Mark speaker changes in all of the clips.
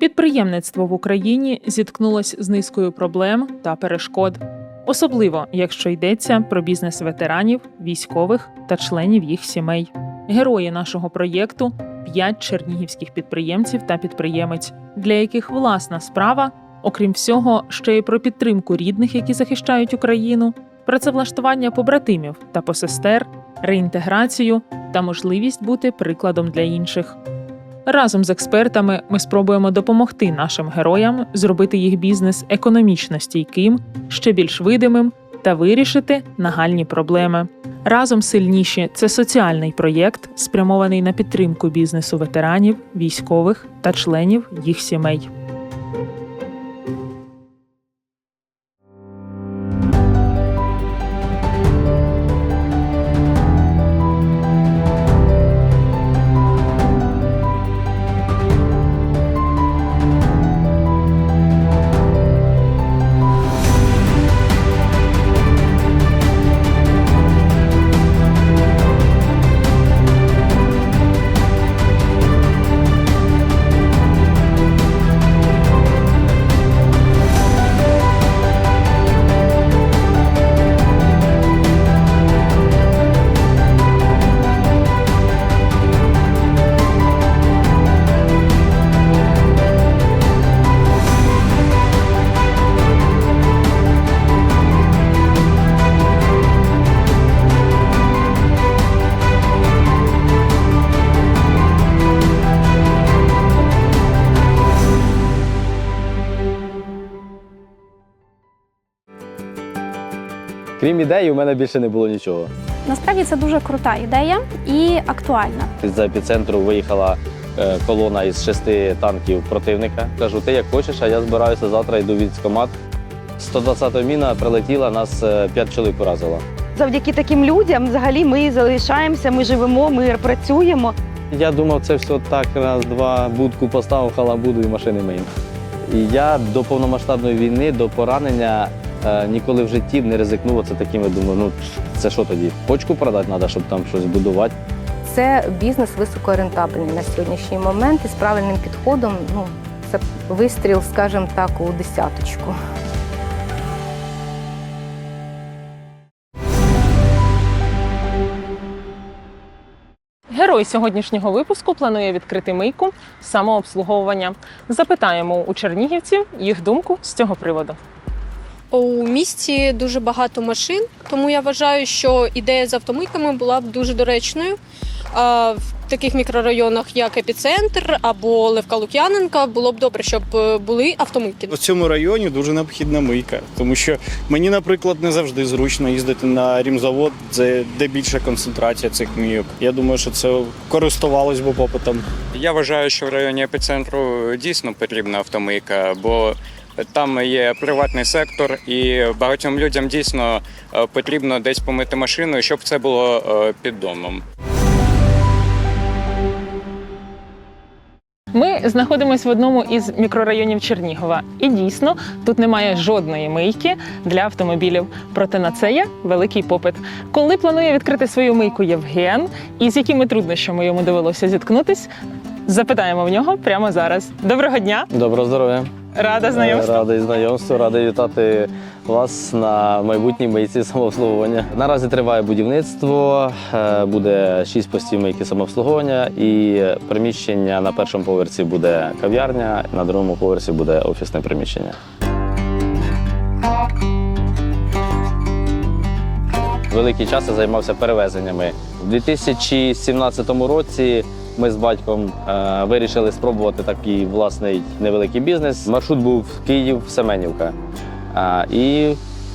Speaker 1: Підприємництво в Україні зіткнулось з низкою проблем та перешкод, особливо якщо йдеться про бізнес ветеранів, військових та членів їх сімей. Герої нашого проєкту п'ять чернігівських підприємців та підприємець, для яких власна справа, окрім всього, ще й про підтримку рідних, які захищають Україну, працевлаштування побратимів та посестер, реінтеграцію та можливість бути прикладом для інших. Разом з експертами ми спробуємо допомогти нашим героям зробити їх бізнес економічно стійким, ще більш видимим та вирішити нагальні проблеми. Разом сильніші це соціальний проєкт, спрямований на підтримку бізнесу ветеранів, військових та членів їх сімей.
Speaker 2: Крім ідеї, у мене більше не було нічого.
Speaker 3: Насправді це дуже крута ідея і актуальна.
Speaker 2: З епіцентру виїхала е, колона із шести танків противника. Кажу, ти як хочеш, а я збираюся завтра йду в військкомат. 120-та міна прилетіла, нас е, п'ять чоловік поразила.
Speaker 4: Завдяки таким людям взагалі ми залишаємося, ми живемо, ми працюємо.
Speaker 2: Я думав, це все так, раз, два, будку поставив, халабуду і машини миємо. І я до повномасштабної війни, до поранення ніколи в житті б не ризикнув це таким. Я думаю, ну це що тоді? Почку продати треба, щоб там щось будувати.
Speaker 5: Це бізнес високорентабельний на сьогоднішній момент і з правильним підходом. Ну це вистріл, скажімо так, у десяточку.
Speaker 1: Герой сьогоднішнього випуску планує відкрити мийку самообслуговування. Запитаємо у чернігівців їх думку з цього приводу.
Speaker 6: У місті дуже багато машин, тому я вважаю, що ідея з автомийками була б дуже доречною. А В таких мікрорайонах, як епіцентр або Левка Лук'яненка, було б добре, щоб е, були автомийки.
Speaker 7: У цьому районі дуже необхідна мийка, тому що мені, наприклад, не завжди зручно їздити на рімзавод, де, де більша концентрація цих мійок. Я думаю, що це користувалось би попитом.
Speaker 8: Я вважаю, що в районі епіцентру дійсно потрібна автомийка, бо там є приватний сектор, і багатьом людям дійсно е, потрібно десь помити машину, щоб це було е, під домом.
Speaker 1: Ми знаходимося в одному із мікрорайонів Чернігова, і дійсно тут немає жодної мийки для автомобілів. Проте на це є великий попит. Коли планує відкрити свою мийку Євген, і з якими труднощами йому довелося зіткнутись, запитаємо в нього прямо зараз. Доброго дня!
Speaker 2: Доброго здоров'я!
Speaker 1: Рада знайомству.
Speaker 2: Радий знайомству, радий вітати вас на майбутній мийці самообслуговування. Наразі триває будівництво, е, буде шість постів мийки самообслуговування і приміщення на першому поверсі буде кав'ярня, на другому поверсі буде офісне приміщення. Великий час я займався перевезеннями. У 2017 році ми з батьком е, вирішили спробувати такий власний невеликий бізнес. Маршрут був Київ-Семенівка. А, і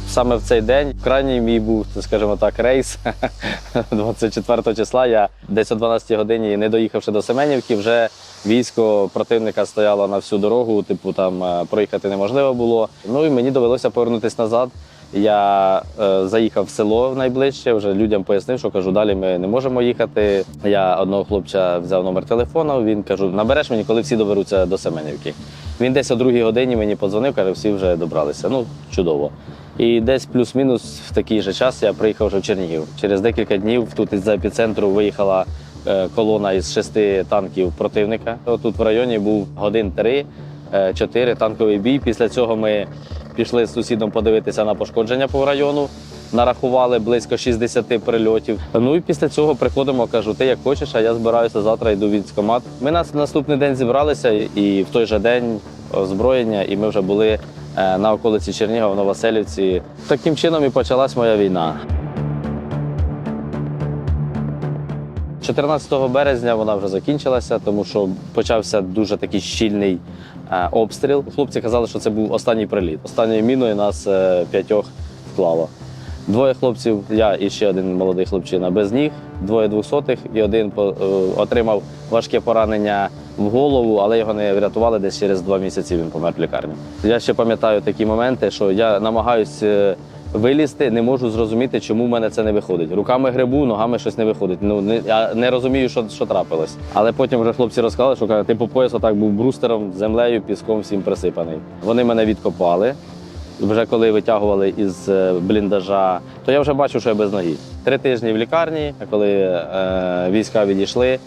Speaker 2: саме в цей день крайній мій був, скажімо так, рейс 24 числа. Я десь о 12 годині, не доїхавши до Семенівки, вже військо противника стояло на всю дорогу, типу там е, проїхати неможливо було. Ну і мені довелося повернутися назад. Я е, заїхав в село найближче, вже людям пояснив, що кажу, далі ми не можемо їхати. Я одного хлопця взяв номер телефону. Він кажу, набереш мені, коли всі доберуться до Семенівки. Він десь о другій годині мені подзвонив, каже, всі вже добралися. Ну, чудово. І десь плюс-мінус в такий же час я приїхав вже в Чернігів. Через декілька днів тут із епіцентру виїхала е, колона із шести танків противника. Тут в районі був годин три. 4 танковий бій. Після цього ми пішли з сусідом подивитися на пошкодження по району. Нарахували близько 60 прильотів. Ну і після цього приходимо, кажу, ти як хочеш, а я збираюся завтра, йду в військкомат. Ми на наступний день зібралися, і в той же день озброєння, і ми вже були е, на околиці Чернігова, в Новоселівці. Таким чином і почалась моя війна. 14 березня вона вже закінчилася, тому що почався дуже такий щільний е, обстріл. Хлопці казали, що це був останній приліт. Останньою міною нас е, п'ятьох вклало. Двоє хлопців, я і ще один молодий хлопчина без ніг, двоє двохсотих, і один е, отримав важке поранення в голову, але його не врятували десь через два місяці. Він помер в лікарні. Я ще пам'ятаю такі моменти, що я намагаюся вилізти, не можу зрозуміти, чому в мене це не виходить. Руками грибу, ногами щось не виходить. Ну не я не розумію, що, що трапилось. Але потім вже хлопці розказали, що каже, ти по пояс отак був брустером, землею, піском всім присипаний. Вони мене відкопали. Вже коли витягували із е, бліндажа, то я вже бачив, що я без ноги. Три тижні в лікарні, коли е, війська відійшли,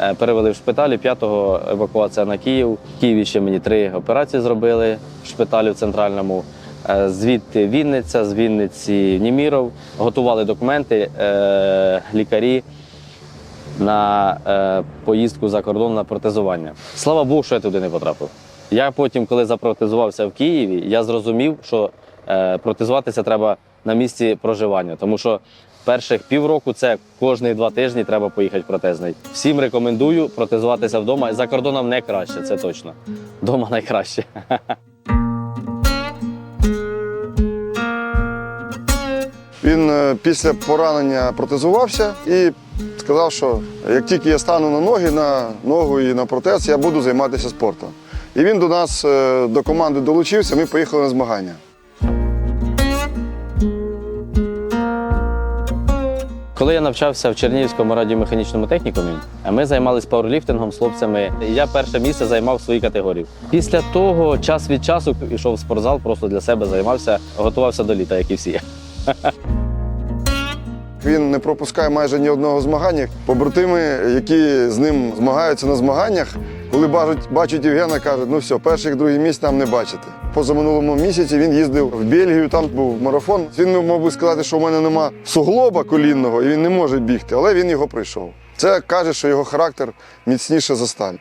Speaker 2: е, перевели в шпиталі. П'ятого евакуація на Київ. В Києві ще мені три операції зробили в шпиталі в центральному. Е, Звідти Вінниця, з Вінниці Німіров. Готували документи е, лікарі на е, поїздку за кордон на протезування. Слава Богу, що я туди не потрапив. Я потім, коли запротезувався в Києві, я зрозумів, що протезуватися треба на місці проживання, тому що перших півроку це кожні два тижні треба поїхати в протезний. Всім рекомендую протезуватися вдома. За кордоном не краще, це точно. Вдома найкраще.
Speaker 9: Він е, після поранення протезувався і сказав, що як тільки я стану на ноги, на ногу і на протез, я буду займатися спортом. І він до нас, е, до команди долучився, ми поїхали на змагання.
Speaker 2: Коли я навчався в Чернігівському радіомеханічному технікумі, ми займалися пауерліфтингом з хлопцями. Я перше місце займав в своїй категорії. Після того час від часу пішов в спортзал, просто для себе займався, готувався до літа, як і всі.
Speaker 9: Він не пропускає майже ні одного змагання. Побратими, які з ним змагаються на змаганнях, коли бачать, бачать Євгена, кажуть, ну все, перших, других місць нам не бачити. Позаминулому місяці він їздив в Бельгію, там був марафон. Він мав би сказати, що в мене нема суглоба колінного і він не може бігти, але він його пройшов. Це каже, що його характер міцніше за сталь.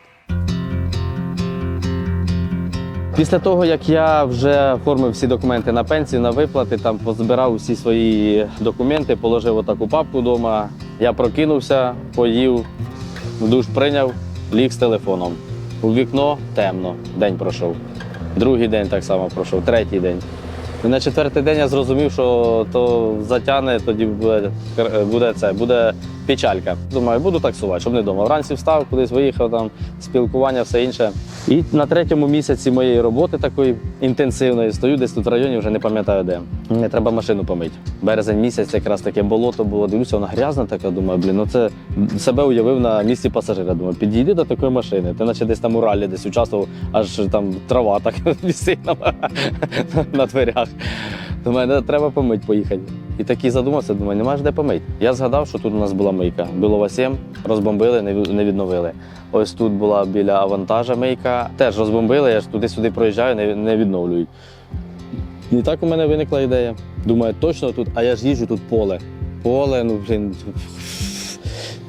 Speaker 2: Після того, як я вже оформив всі документи на пенсію, на виплати, там позбирав усі свої документи, положив отаку папку вдома. Я прокинувся, поїв, душ прийняв, ліг з телефоном. У вікно темно, день пройшов. Другий день так само пройшов, третій день. І на четвертий день я зрозумів, що то затягне, тоді буде, буде це, буде печалька. Думаю, буду таксувати, щоб не вдома. Вранці встав, кудись виїхав, там спілкування, все інше. І на третьому місяці моєї роботи такої інтенсивної стою десь тут в районі, вже не пам'ятаю де. Мені треба машину помити. Березень місяць, якраз таке болото було. Дивлюся, вона грязна така. Думаю, блін, ну це себе уявив на місці пасажира. Думаю, підійди до такої машини. Ти наче десь там у ралі десь участвував, аж там трава так висить на, на дверях. Думаю, «Ну, треба помить, поїхати. І такий задумався, думаю, нема ж де помить. Я згадав, що тут у нас була мийка. Білова 7, розбомбили, не відновили. Ось тут була біля авантажа мийка. Теж розбомбили, я ж туди-сюди проїжджаю, не, відновлюють. І так у мене виникла ідея. Думаю, точно тут, а я ж їжджу тут поле. Поле, ну блін,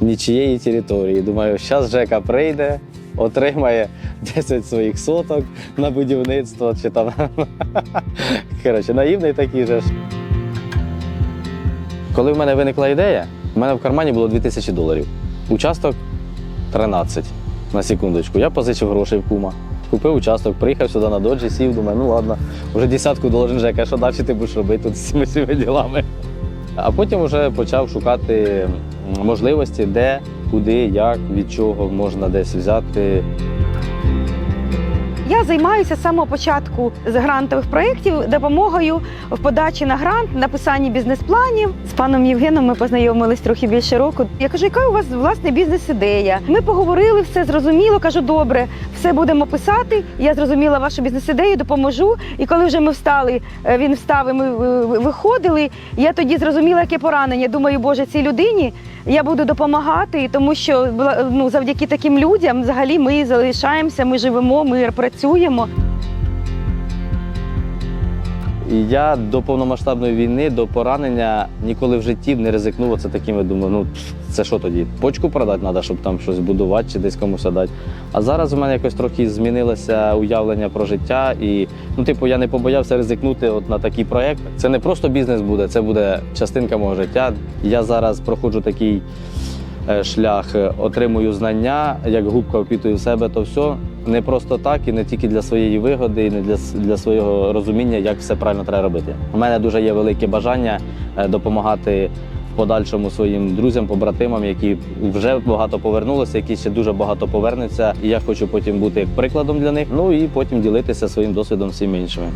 Speaker 2: нічієї території. Думаю, зараз Жека прийде, отримає 10 своїх соток на будівництво чи там. Коротше, наївний такий же. Коли в мене виникла ідея, в мене в кармані було 2000 доларів. Участок 13 на секундочку. Я позичив грошей в кума. Купив участок, приїхав сюди на доджі, сів, думаю, ну ладно, вже десятку должен Жека, що далі ти будеш робити тут з цими ділами. А потім вже почав шукати можливості, де, куди, як, від чого можна десь взяти.
Speaker 4: Я займаюся з самого початку з грантових проєктів допомогою в подачі на грант, написанні бізнес-планів. З паном Євгеном ми познайомились трохи більше року. Я кажу, яка у вас власне бізнес-ідея? Ми поговорили, все зрозуміло. Кажу, добре, все будемо писати. Я зрозуміла вашу бізнес-ідею, допоможу. І коли вже ми встали, е, він встав, і ми е, виходили. Я тоді зрозуміла, яке поранення. Думаю, боже, цій людині Я буду допомагати, тому що ну, завдяки таким людям взагалі ми залишаємося, ми живемо, ми працюємо.
Speaker 2: І я до повномасштабної війни, до поранення ніколи в житті не ризикнув оце таким. Я думаю, ну це що тоді? Почку продати треба, щоб там щось будувати чи десь комусь дати. А зараз у мене якось трохи змінилося уявлення про життя. І ну, типу, я не побоявся ризикнути от на такий проєкт. Це не просто бізнес буде, це буде частинка мого життя. Я зараз проходжу такий шлях, е, отримую знання, як губка впітую в себе, то все не просто так і не тільки для своєї вигоди, і не для, для свого розуміння, як все правильно треба робити. У мене дуже є велике бажання е, допомагати в подальшому своїм друзям, побратимам, які вже багато повернулися, які ще дуже багато повернуться. І я хочу потім бути прикладом для них. Ну і потім ділитися своїм досвідом з всіми іншими.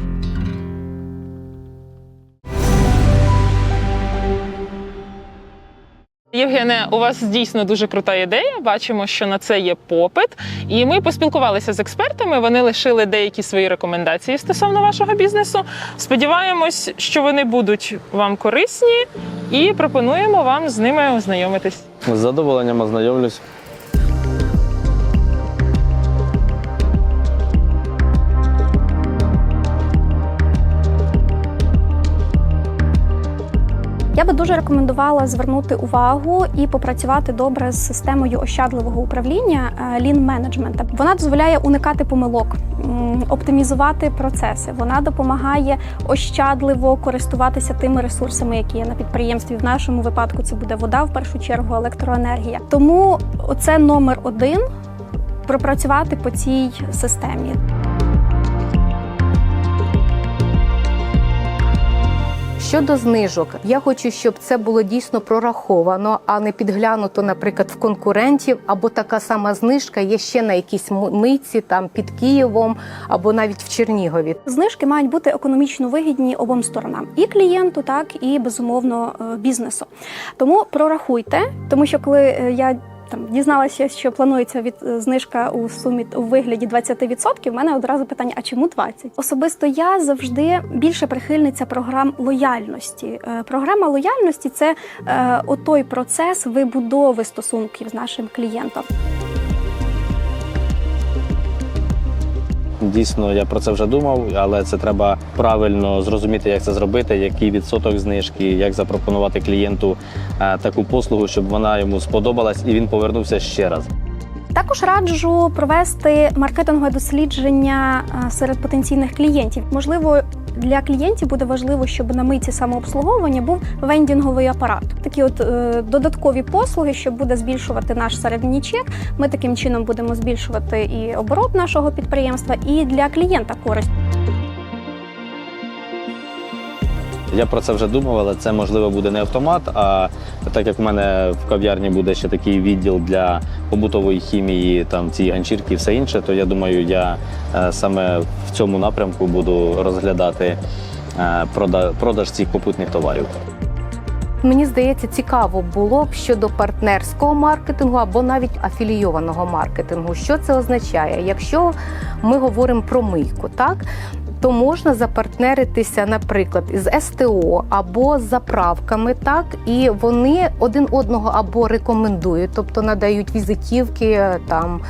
Speaker 1: Євгене, у вас дійсно дуже крута ідея. Бачимо, що на це є попит. І ми поспілкувалися з експертами. Вони лишили деякі свої рекомендації стосовно вашого бізнесу. Сподіваємось, що вони будуть вам корисні, і пропонуємо вам з ними ознайомитись.
Speaker 2: З задоволенням ознайомлюсь.
Speaker 3: Я би дуже рекомендувала звернути увагу і попрацювати добре з системою ощадливого управління е, Lean Management. Вона дозволяє уникати помилок, оптимізувати процеси. Вона допомагає ощадливо користуватися тими ресурсами, які є на підприємстві. В нашому випадку це буде вода, в першу чергу електроенергія. Тому це номер один пропрацювати по цій системі.
Speaker 5: Щодо знижок, я хочу, щоб це було дійсно прораховано, а не підглянуто, наприклад, в конкурентів, або така сама знижка є ще на якійсь митці, там під Києвом, або навіть в Чернігові.
Speaker 3: Знижки мають бути економічно вигідні обом сторонам і клієнту, так і безумовно е, бізнесу. Тому прорахуйте, тому що коли е, я там дізналася, що планується від е, знижка у сумі у вигляді 20%, в мене одразу питання: а чому 20%? Особисто я завжди більше прихильниця програм лояльності. Е, Програма лояльності це е, отой процес вибудови стосунків з нашим клієнтом.
Speaker 2: Дійсно, я про це вже думав, але це треба правильно зрозуміти, як це зробити, який відсоток знижки, як запропонувати клієнту е, таку послугу, щоб вона йому сподобалась і він повернувся ще раз.
Speaker 3: Також раджу провести маркетингове дослідження е, серед потенційних клієнтів. Можливо, для клієнтів буде важливо, щоб на миті самообслуговування був вендінговий апарат. Такі от е, додаткові послуги, що буде збільшувати наш середній чек. Ми таким чином будемо збільшувати і оборот нашого підприємства, і для клієнта користь.
Speaker 2: Я про це вже думав, але це можливо буде не автомат. А так як в мене в кав'ярні буде ще такий відділ для побутової хімії, там ці ганчірки і все інше, то я думаю, я е, саме в цьому напрямку буду розглядати е, продаж цих попутних товарів.
Speaker 5: Мені здається, цікаво було б щодо партнерського маркетингу або навіть афілійованого маркетингу. Що це означає? Якщо ми говоримо про мийку, так то можна запартнеритися, наприклад, із СТО або з заправками, так і вони один одного або рекомендують, тобто надають візитівки там.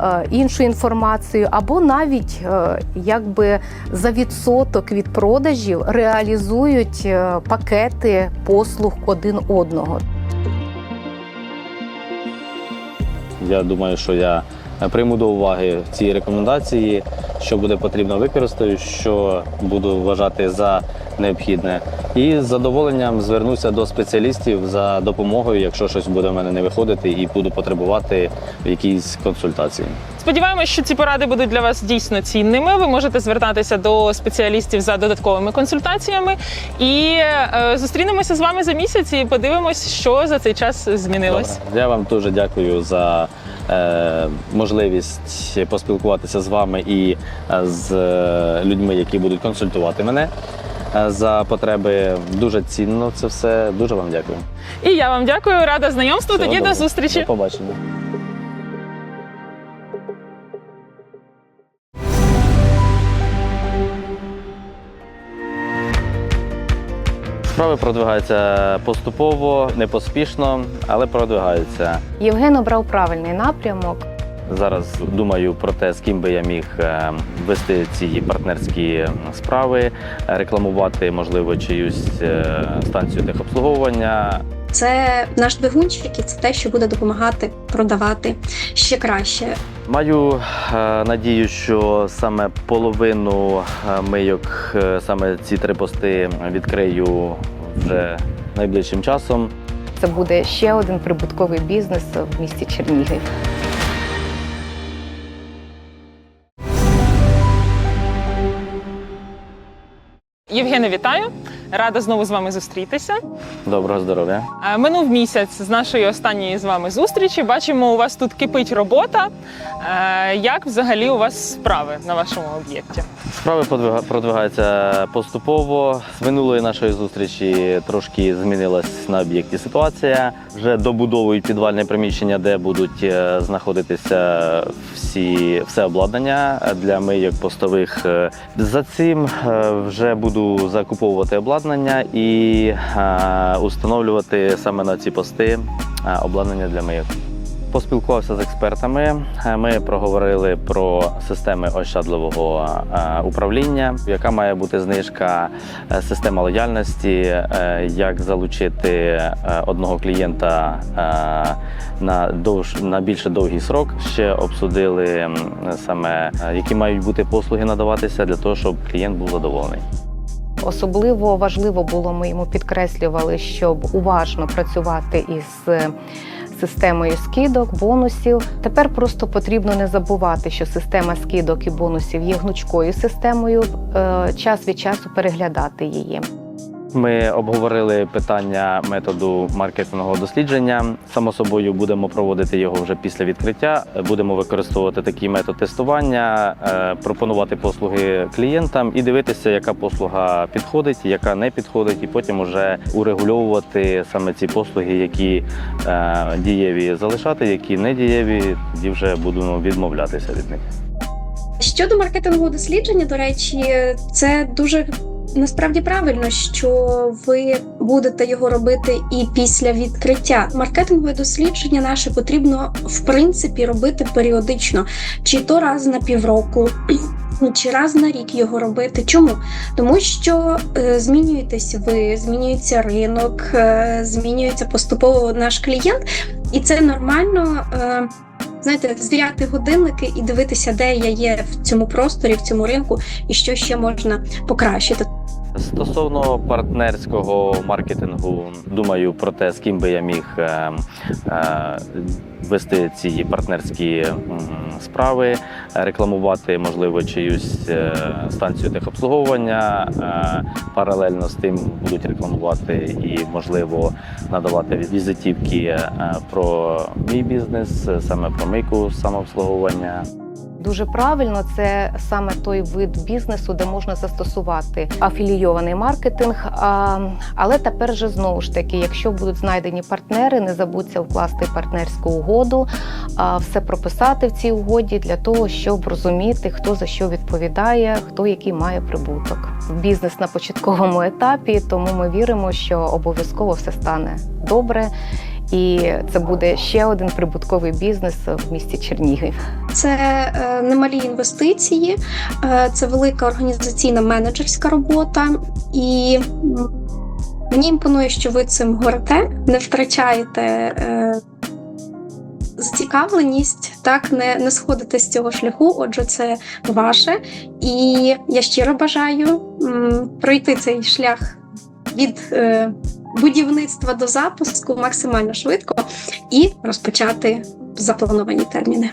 Speaker 5: е, Іншу інформацію, або навіть е, якби за відсоток від продажів реалізують е, пакети послуг один одного.
Speaker 2: Я думаю, що я прийму до уваги ці рекомендації, що буде потрібно використаю, що буду вважати за необхідне. І з задоволенням звернуся до спеціалістів за допомогою, якщо щось буде в мене не виходити, і буду потребувати якісь консультації.
Speaker 1: Сподіваємось, що ці поради будуть для вас дійсно цінними. Ви можете звертатися до спеціалістів за додатковими консультаціями. І е, зустрінемося з вами за місяць і подивимось, що за цей час змінилось.
Speaker 2: Добре. Я вам дуже дякую за е, можливість поспілкуватися з вами і е, з е, людьми, які будуть консультувати мене. Е, За потреби дуже цінно це все. Дуже вам дякую.
Speaker 1: І я вам дякую, рада знайомству.
Speaker 2: Всього
Speaker 1: Тоді до зустрічі.
Speaker 2: До побачення. Справи продвигаються поступово, не поспішно, але продвигаються.
Speaker 5: Євген обрав правильний напрямок.
Speaker 2: Зараз думаю про те, з ким би я міг е, вести ці партнерські справи, рекламувати, можливо, чиюсь е, станцію техобслуговування.
Speaker 10: Це наш двигунчик, і це те, що буде допомагати продавати ще краще.
Speaker 2: Маю е, надію, що саме половину е, мийок, е, саме ці три пости відкрию вже найближчим часом.
Speaker 5: Це буде ще один прибутковий бізнес в місті Чернігів.
Speaker 1: Євгене, вітаю! Рада знову з вами зустрітися.
Speaker 2: Доброго здоров'я.
Speaker 1: Е, Минув місяць з нашої останньої з вами зустрічі. Бачимо, у вас тут кипить робота. Е, Як взагалі у вас справи на вашому об'єкті?
Speaker 2: Справи продвигаються поступово. З минулої нашої зустрічі трошки змінилась на об'єкті ситуація. Вже добудовують підвальне приміщення, де будуть е, знаходитися всі все обладнання для мийок постових. Е, За цим вже буду закуповувати обладнання і е, установлювати саме на ці пости е, обладнання для мийок. Поспілкувався з експертами. Е, Ми проговорили про системи ощадливого управління, яка має бути знижка, система лояльності, як залучити одного клієнта на довж на більше довгий срок. Ще обсудили саме які мають бути послуги надаватися для того, щоб клієнт був задоволений.
Speaker 5: Особливо важливо було, ми йому підкреслювали, щоб уважно працювати із е, системою скидок, бонусів. Тепер просто потрібно не забувати, що система скидок і бонусів є гнучкою системою. е, Час від часу переглядати її.
Speaker 2: Ми обговорили питання методу маркетингового дослідження. Само собою будемо проводити його вже після відкриття. Будемо використовувати такий метод тестування, е, пропонувати послуги клієнтам і дивитися, яка послуга підходить, яка не підходить, і потім уже урегульовувати саме ці послуги, які е, дієві залишати, які не дієві, тоді вже будемо відмовлятися від них.
Speaker 10: Щодо маркетингового дослідження, до речі, це дуже насправді правильно, що ви будете його робити і після відкриття. Маркетингове дослідження наше потрібно в принципі робити періодично, чи то раз на півроку. Чи раз на рік його робити? Чому? Тому що е, змінюєтесь ви, змінюється ринок, е, змінюється поступово наш клієнт, і це нормально. Е, знаєте, звіряти годинники і дивитися, де я є в цьому просторі, в цьому ринку, і що ще можна покращити.
Speaker 2: Стосовно партнерського маркетингу, думаю про те, з ким би я міг е, е, вести ці партнерські справи, рекламувати, можливо, чиюсь е, станцію техобслуговування. Е, паралельно з тим будуть рекламувати і, можливо, надавати візитівки про мій бізнес, саме про мийку самообслуговування.
Speaker 5: Дуже правильно, це саме той вид бізнесу, де можна застосувати афілійований маркетинг. Але тепер же знову ж таки, якщо будуть знайдені партнери, не забудьте вкласти партнерську угоду, все прописати в цій угоді для того, щоб розуміти, хто за що відповідає, хто який має прибуток. Бізнес на початковому етапі, тому ми віримо, що обов'язково все стане добре. І це буде ще один прибутковий бізнес в місті Чернігів.
Speaker 10: Це е, немалі інвестиції, е, це велика організаційна менеджерська робота, і мені імпонує, що ви цим горите, не втрачаєте. Е, Зацікавленість так не, не сходите з цього шляху, отже, це ваше. І я щиро бажаю м, пройти цей шлях від е, будівництва до запуску максимально швидко і розпочати заплановані терміни.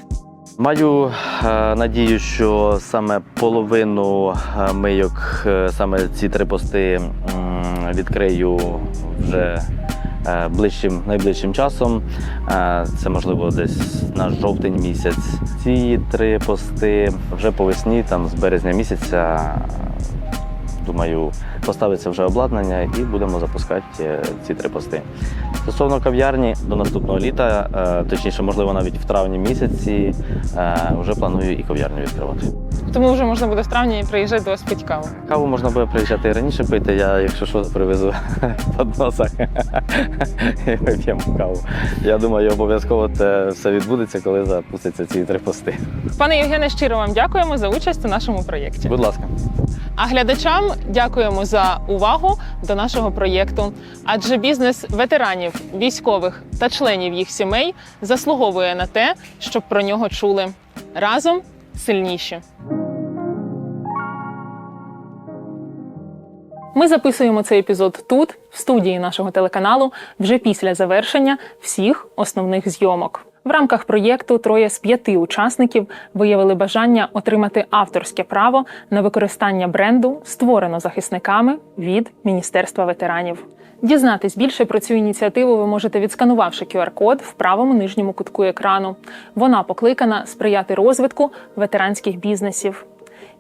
Speaker 2: Маю е, надію, що саме половину е, мийок, саме ці три пости відкрию вже ближчим, найближчим часом. Це можливо десь на жовтень місяць. Ці три пости вже по весні, там з березня місяця. Думаю, поставиться вже обладнання і будемо запускати е, ці три пости. Стосовно кав'ярні до наступного літа, е, точніше, можливо, навіть в травні місяці, е, вже планую і кав'ярню відкривати.
Speaker 1: Тому вже можна буде в травні приїжджати до вас пити каву.
Speaker 2: Каву можна буде приїжджати і раніше пити, я, якщо що, привезу подносах і вип'ємо каву. Я думаю, обов'язково це все відбудеться, коли запустяться ці три пости.
Speaker 1: Пане Євгене, щиро вам дякуємо за участь у нашому проєкті.
Speaker 2: Будь ласка.
Speaker 1: А глядачам дякуємо за увагу до нашого проєкту. Адже бізнес ветеранів, військових та членів їх сімей заслуговує на те, щоб про нього чули разом сильніші. Ми записуємо цей епізод тут, в студії нашого телеканалу, вже після завершення всіх основних зйомок. В рамках проєкту троє з п'яти учасників виявили бажання отримати авторське право на використання бренду, створено захисниками від Міністерства ветеранів. Дізнатись більше про цю ініціативу ви можете відсканувавши QR-код в правому нижньому кутку екрану. Вона покликана сприяти розвитку ветеранських бізнесів.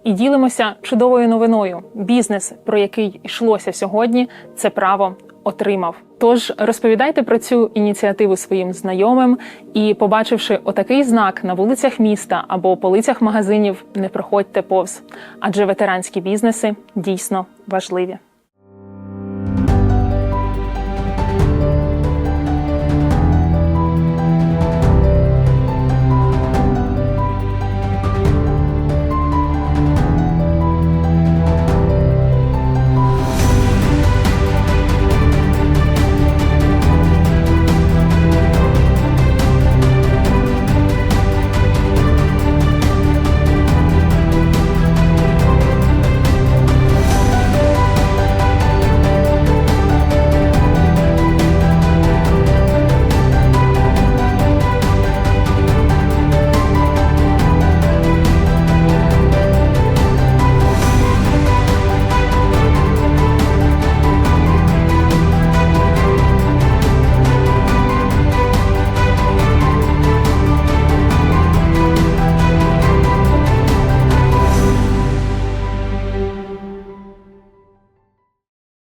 Speaker 1: І ділимося чудовою новиною. Бізнес, про який йшлося сьогодні, це право отримав. Тож розповідайте про цю ініціативу своїм знайомим і, побачивши отакий знак на вулицях міста або полицях магазинів, не проходьте повз, адже ветеранські бізнеси дійсно важливі.